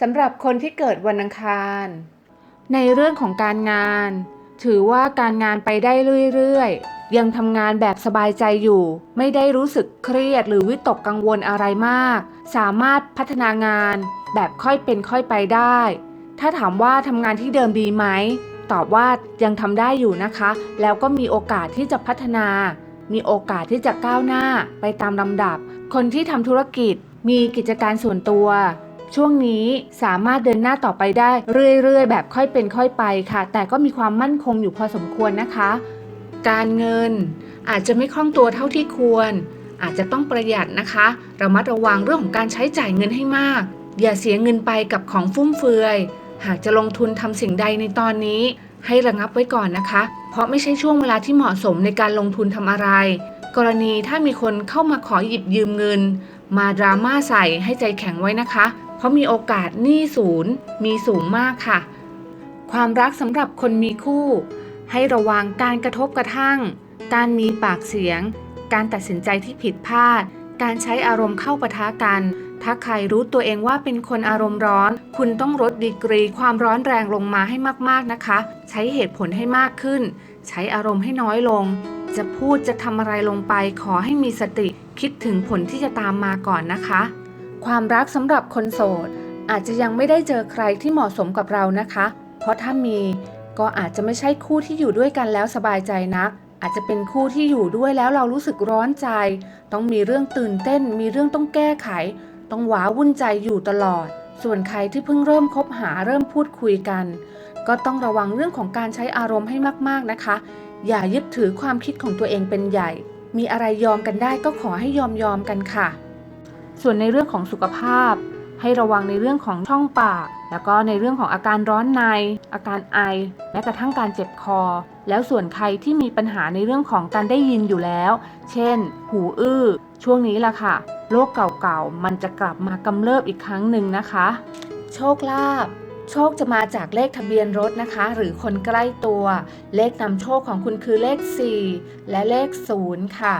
สำหรับคนที่เกิดวันอังคาร ในเรื่องของการงาน ถือว่าการงานไปได้เรื่อยๆ ยังทำงานแบบสบายใจอยู่ ไม่ได้รู้สึกเครียดหรือวิตกกังวลอะไรมาก สามารถพัฒนางานแบบค่อยเป็นค่อยไปได้ ถ้าถามว่าทำงานที่เดิมดีไหม ตอบว่ายังทำได้อยู่นะคะ แล้วก็มีโอกาสที่จะพัฒนา มีโอกาสที่จะก้าวหน้าไปตามลำดับ คนที่ทำธุรกิจมีกิจการส่วนตัว ช่วงนี้สามารถเดินหน้าต่อไปได้เรื่อยๆ แบบค่อยเป็นค่อยไปค่ะ แต่ก็มีความมั่นคงอยู่พอสมควรนะคะ การเงินอาจจะไม่คล่องตัวเท่าที่ควร อาจจะต้องประหยัดนะคะระมัดระวังเรื่องของการใช้จ่ายเงินให้มาก อย่าเสียเงินไปกับของฟุ่มเฟือย หากจะลงทุนทำสิ่งใดในตอนนี้ ให้ระงับไว้ก่อนนะคะ เพราะไม่ใช่ช่วงเวลาที่เหมาะสมในการลงทุนทำอะไร กรณีถ้ามีคนเข้ามาขอหยิบยืมเงิน มาดราม่าใส่ให้ใจแข็งไว้นะคะ เพราะมีโอกาสหนี้ศูนย์มีสูงมากค่ะ ความรักสำหรับคนมีคู่ ให้ระวังการกระทบกระทั่ง การมีปากเสียง การตัดสินใจที่ผิดพลาด การใช้อารมณ์เข้าปะทะกัน ถ้าใครรู้ตัวเองว่าเป็นคนอารมณ์ร้อน คุณต้องลดดีกรีความร้อนแรงลงมาให้มากๆนะคะ ใช้เหตุผลให้มากขึ้น ใช้อารมณ์ให้น้อยลง จะพูดจะทำอะไรลงไปขอให้มีสติคิดถึงผลที่จะตามมาก่อนนะคะ ความรักสำหรับคนโสด อาจจะยังไม่ได้เจอใครที่เหมาะสมกับเรานะคะ เพราะถ้ามีก็อาจจะไม่ใช่คู่ที่อยู่ด้วยกันแล้วสบายใจนัก อาจจะเป็นคู่ที่อยู่ด้วยแล้วเรารู้สึกร้อนใจ ต้องมีเรื่องตื่นเต้น มีเรื่องต้องแก้ไข ต้องหวาวุ่นใจอยู่ตลอด ส่วนใครที่เพิ่งเริ่มคบหาเริ่มพูดคุยกัน ก็ต้องระวังเรื่องของการใช้อารมณ์ให้มากๆนะคะ อย่ายึดถือความคิดของตัวเองเป็นใหญ่ มีอะไรยอมกันได้ก็ขอให้ยอมยอมกันค่ะ ส่วนในเรื่องของสุขภาพ ให้ระวังในเรื่องของช่องปาก แล้วก็ในเรื่องของอาการร้อนใน อาการไอ แม้กระทั่งการเจ็บคอ แล้วส่วนใครที่มีปัญหาในเรื่องของการได้ยินอยู่แล้ว เช่น หูอื้อ ช่วงนี้ล่ะค่ะ โรคเก่าๆ มันจะกลับมากำเริบอีกครั้งหนึ่งนะคะ โชคลาภโชคจะมาจากเลขทะเบียนรถนะคะ หรือคนใกล้ตัว เลขนำโชคของคุณคือเลข 4 และเลข 0 ค่ะ